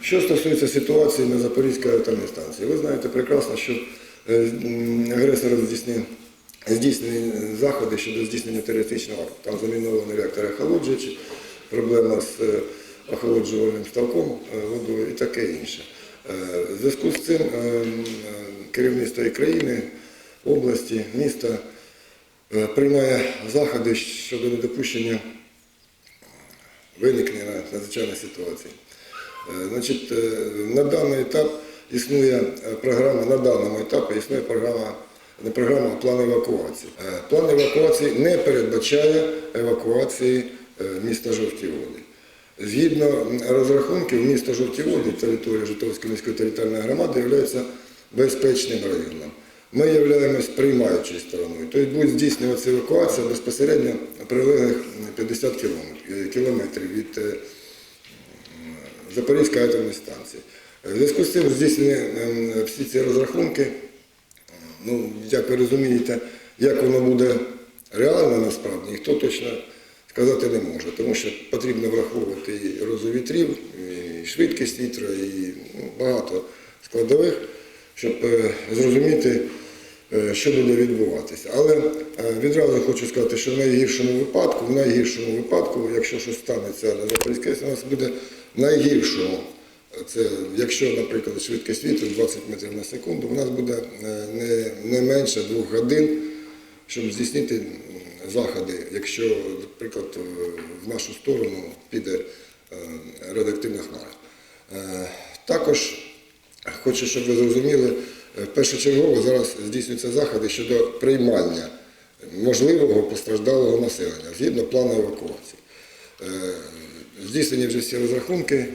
Що стосується ситуації на Запорізькій атомній станції, ви знаєте прекрасно, що е, агресор здійснив здійснені заходи щодо здійснення теоретичного акту. Там замінований реактор охолоджуючий, проблема з е, охолоджувальним ставком е, водою і таке інше. В зв'язку з цим керівництво і країни, області, міста приймає заходи щодо недопущення виникнення надзвичайної ситуації. Е, Значить, е, на даний етап існує е, програма, на даному етапі існує програма, не програма, а план евакуації. План евакуації не передбачає евакуації міста Жовті Води. Згідно розрахунків, місто Жовті Води, територія Житомирської міської територіальної громади, є безпечним районом. Ми являємось приймаючою стороною. Тобто буде здійснюватися евакуація безпосередньо прилеглих 50 кілометрів- від Запорізької атомної станції. В зв'язку з цим здійснені ем, всі ці розрахунки, ну, як ви розумієте, як воно буде реально насправді, ніхто точно сказати не може, тому що потрібно враховувати і розу вітрів, і швидкість вітра, і ну, багато складових, щоб е, зрозуміти, е, що буде відбуватися. Але е, відразу хочу сказати, що в найгіршому випадку, в найгіршому випадку, якщо щось станеться на Запорізькій, у нас буде в найгіршому. Це якщо, наприклад, швидкість вітру 20 метрів на секунду, у нас буде е, не, не менше двох годин, щоб здійснити заходи, якщо, наприклад, е, в нашу сторону піде е, радіоактивна хмара. Також хочу, щоб ви зрозуміли, першочергово зараз здійснюються заходи щодо приймання можливого постраждалого населення згідно плану евакуації. Здійснені вже всі розрахунки,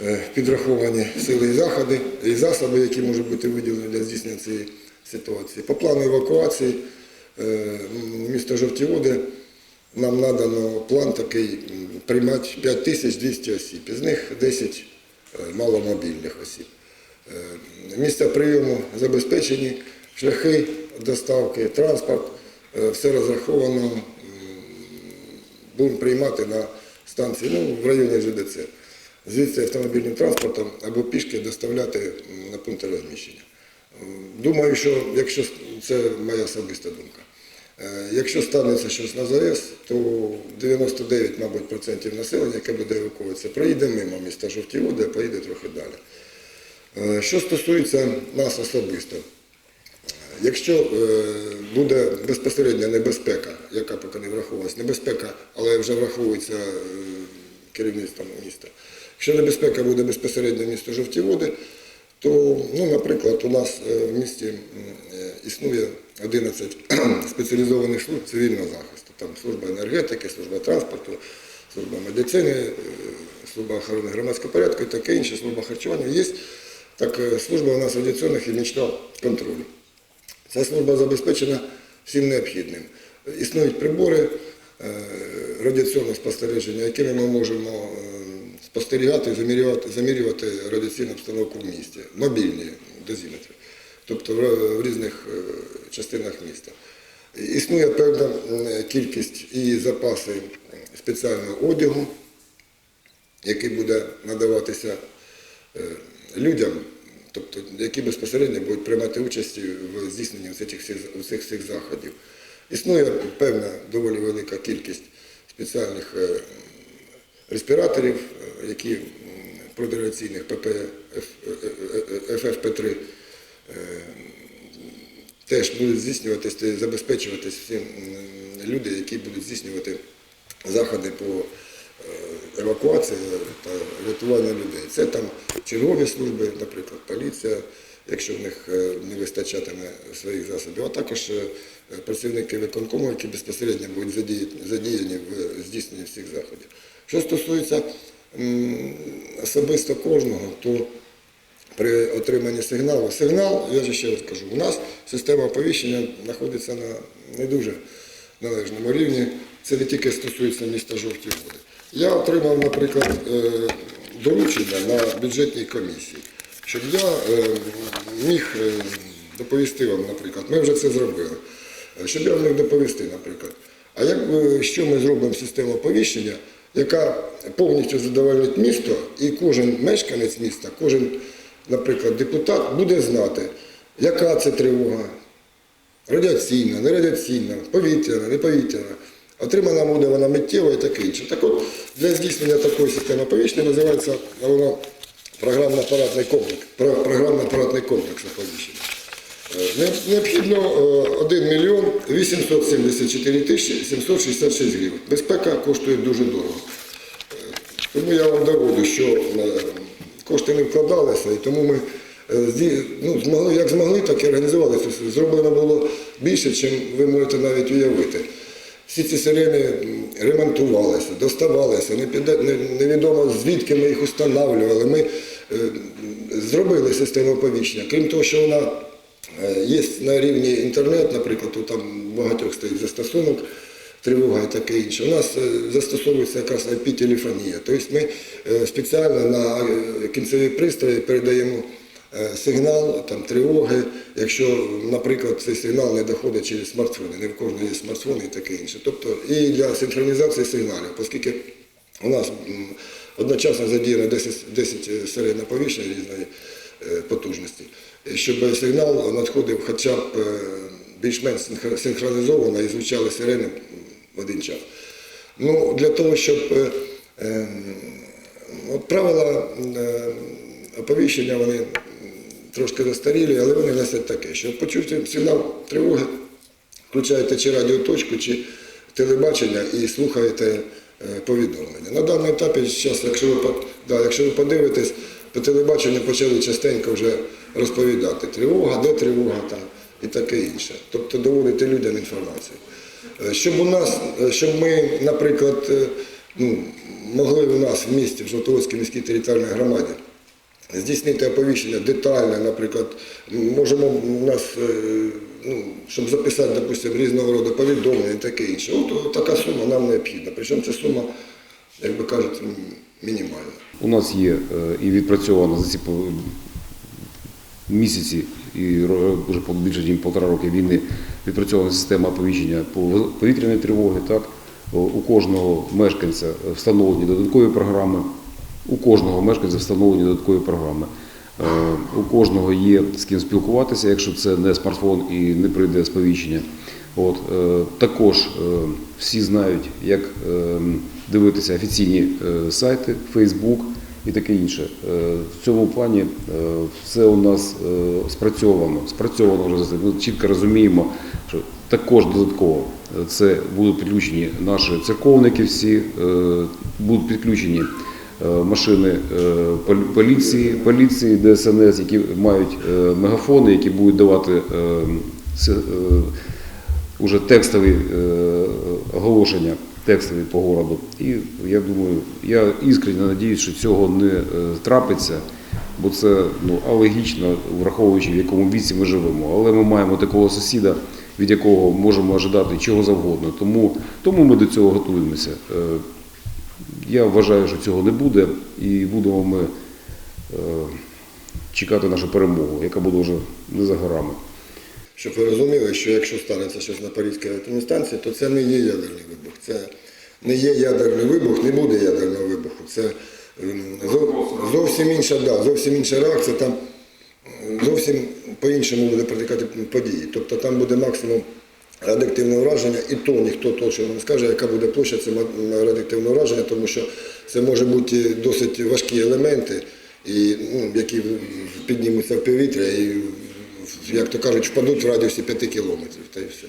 е, підраховані сили і заходи і засоби, які можуть бути виділені для здійснення цієї ситуації. По плану евакуації е, міста Жовті Води нам надано план такий приймати 5200 осіб, із них 10 е, маломобільних осіб. Місця прийому забезпечені, шляхи доставки, транспорт, все розраховано. Будемо приймати на станції, ну, в районі ЖДЦ. Звідси автомобільним транспортом або пішки доставляти на пункти розміщення. Думаю, що якщо це моя особиста думка. Е, Якщо станеться щось на ЗАЕС, то 99, мабуть, процентів населення, яке буде евакуюватися, проїде мимо міста Жовті Води, а поїде трохи далі. Е, Що стосується нас особисто, Якщо е, буде безпосередня небезпека, яка поки не враховувалась, небезпека, але вже враховується е, керівництвом міста. Якщо небезпека буде безпосередньо місто Жовті Води, то, ну, наприклад, у нас е, в місті існує 11 спеціалізованих служб цивільного захисту. Там служба енергетики, служба транспорту, служба медицини, служба охорони громадського порядку і таке інше, служба харчування. Є так, служба у нас радіаційного хімічного контролю. Ця служба забезпечена всім необхідним. Існують прибори е, радіаційного спостереження, якими ми можемо е, спостерігати, замірювати, замірювати радіаційну обстановку в місті, мобільні дозиметри, тобто в різних е, частинах міста. Існує певна кількість і запаси спеціального одягу, який буде надаватися людям, тобто, які безпосередньо будуть приймати участь в здійсненні цих всіх, всіх заходів. Існує певна доволі велика кількість спеціальних е, респіраторів, е, які м, протирадіаційних ПП ФФП-3 е, теж будуть здійснюватися, забезпечуватись всі люди, які будуть здійснювати заходи по е, евакуації та рятуванню людей. Це там чергові служби, наприклад, поліція, якщо в них е, не вистачатиме своїх засобів, а також е, працівники виконкому, які безпосередньо будуть задіяні- в здійсненні всіх заходів. Що стосується особисто кожного, то при отриманні сигналу. Сигнал, я же ще раз кажу, у нас система оповіщення знаходиться на не дуже належному рівні. Це не тільки стосується міста Жовті Води. Я отримав, наприклад, е, доручення на бюджетній комісії, щоб я е, міг е, доповісти вам, наприклад, ми вже це зробили, щоб я міг доповісти, наприклад. А як, що ми зробимо систему оповіщення, яка повністю задовольнить місто, і кожен мешканець міста, кожен, наприклад, депутат буде знати, яка це тривога, радіаційна, не радіаційна, повітряна, не повітряна. Отримана буде вона миттєво і таке інше. Так от, для здійснення такої системи оповіщення називається воно програмно-апаратний комплекс, програмно-апаратний комплекс оповіщення. Е, не- Необхідно е, 1 мільйон 874 тисячі 766 гривень. Безпека коштує дуже дорого. Е, Тому я вам доводжу, що е, кошти не вкладалися, і тому ми е, ну, змогли, як змогли, так і організувалися. Зроблено було більше, ніж ви можете навіть уявити. Всі ці сирени ремонтувалися, доставалися, невідомо звідки ми їх встановлювали. Ми е, зробили систему оповіщення. Крім того, що вона е, є на рівні інтернет, наприклад, то там багатьох стоїть застосунок, тривога і таке інше. У нас е, застосовується якраз IP-телефонія. Тобто ми спеціально на кінцеві пристрої передаємо сигнал там, тривоги, якщо, наприклад, цей сигнал не доходить через смартфони. Не в кожного є смартфони і таке інше. Тобто і для синхронізації сигналів, оскільки у нас одночасно задіяно 10, 10 сирен оповіщення різної е, потужності, щоб сигнал надходив хоча б е, більш-менш синхронізовано і звучали сирени в один час. Ну, для того, щоб е, е, от правила е, оповіщення, вони трошки застарілі, але вони несуть таке, що почув сигнал тривоги, включаєте чи радіоточку, чи телебачення і слухаєте е, повідомлення. На даному етапі, зараз, якщо ви, да, якщо ви подивитесь, по телебаченню почали частенько вже розповідати тривога, де тривога там і таке інше. Тобто доводити людям інформацію. Е, Щоб у нас, е, щоб ми, наприклад, ну, могли у нас в місті, в Жовтоводській міській територіальній громаді, здійснити оповіщення детальне, наприклад, можемо у нас, е, ну, щоб записати, допустимо, різного роду повідомлення і таке інше. От, така сума нам необхідна. Причому ця сума, як би кажуть, мінімальна. У нас є е, і відпрацьовано за ці місяці і вже більше ніж півтора роки війни відпрацьована система оповіщення по повітряної тривоги. Так? У кожного мешканця встановлені додаткові програми, у кожного мешканця встановлені додаткові програми. Е, У кожного є з ким спілкуватися, якщо це не смартфон і не прийде сповіщення. От, е, також е, всі знають, як дивитися офіційні сайти, Facebook і таке інше. В цьому плані все у нас спрацьовано. Спрацьовано вже ми чітко розуміємо, що також додатково це будуть підключені наші церковники всі, будуть підключені машини е, поліції, поліції, ДСНС, які мають е, мегафони, які будуть давати е, е, уже текстові е, оголошення, текстові по городу. І я думаю, я іскренне надіюсь, що цього не е, трапиться, бо це ну, алогічно, враховуючи в якому віці ми живемо. Але ми маємо такого сусіда, від якого можемо ожидати чого завгодно. Тому, тому ми до цього готуємося. Я вважаю, що цього не буде, і будемо ми е, чекати нашу перемогу, яка буде вже не за горами. Щоб ви розуміли, що якщо станеться щось на Паризькій атомній станції, то це не є ядерний вибух. Це не є ядерний вибух, не буде ядерного вибуху. Це зовсім інша, да, зовсім інша реакція. Там зовсім по-іншому буде протікати події. Тобто там буде максимум радіоактивного враження, і то ніхто точно не скаже, яка буде площа цього радіоактивного враження, тому що це може бути досить важкі елементи, і, ну, які піднімуться в повітря і, як то кажуть, впадуть в радіусі 5 кілометрів. Та й все.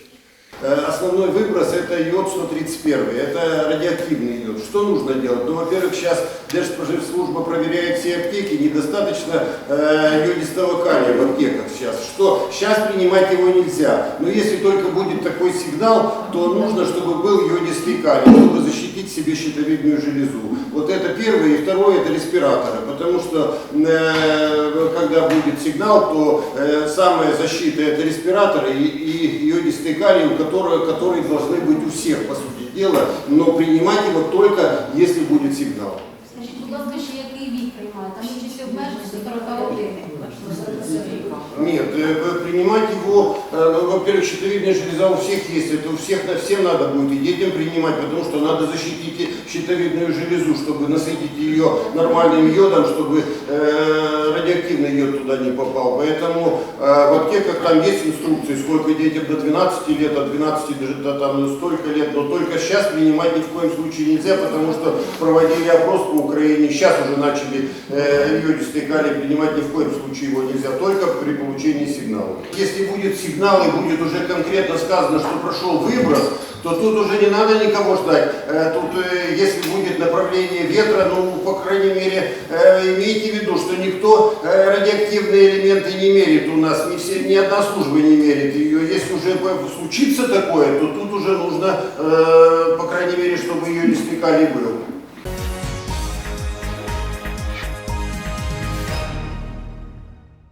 Э, Основной выброс это йод-131, это радиоактивный йод. Что нужно делать? Ну, во-первых, сейчас Держспоживслужба проверяет все аптеки, недостаточно э, йодистого калия в аптеках сейчас. Что сейчас принимать его нельзя. Но если только будет такой сигнал, то нужно, чтобы был йодистый калий, чтобы защитить себе щитовидную железу. Вот это первое. И второе это респираторы. Потому что э, когда будет сигнал, то э, самая защита это респираторы и, и йодистый калий, у которого- которые должны быть у всех, по сути дела, но принимать его только если будет сигнал. Скажіть, Нет, э, принимать его, э, ну, во-первых, щитовидная железа у всех есть, это у всех, на всем надо будет и детям принимать, потому что надо защитить щитовидную железу, чтобы насытить ее нормальным йодом, чтобы э, радиоактивный йод туда не попал. Поэтому в аптеках там есть инструкции, сколько детям до 12 лет, от 12 даже до там столько лет, но только сейчас принимать ни в коем случае нельзя, потому что проводили опрос по Украине, сейчас уже начали йодистый калий принимать, ни в коем случае его нельзя, только при получении сигнала. Если будет сигнал и будет уже конкретно сказано, что прошел выброс, то тут уже не надо никого ждать. Э, Тут, э, если будет направление ветра, ну, по крайней мере, э, имейте в виду, что никто э, радиоактивные элементы не мерит у нас, ни, все, ни одна служба не мерит ее. Если уже по- случится такое, то тут уже нужно, э, по крайней мере, чтобы ее не стекали был.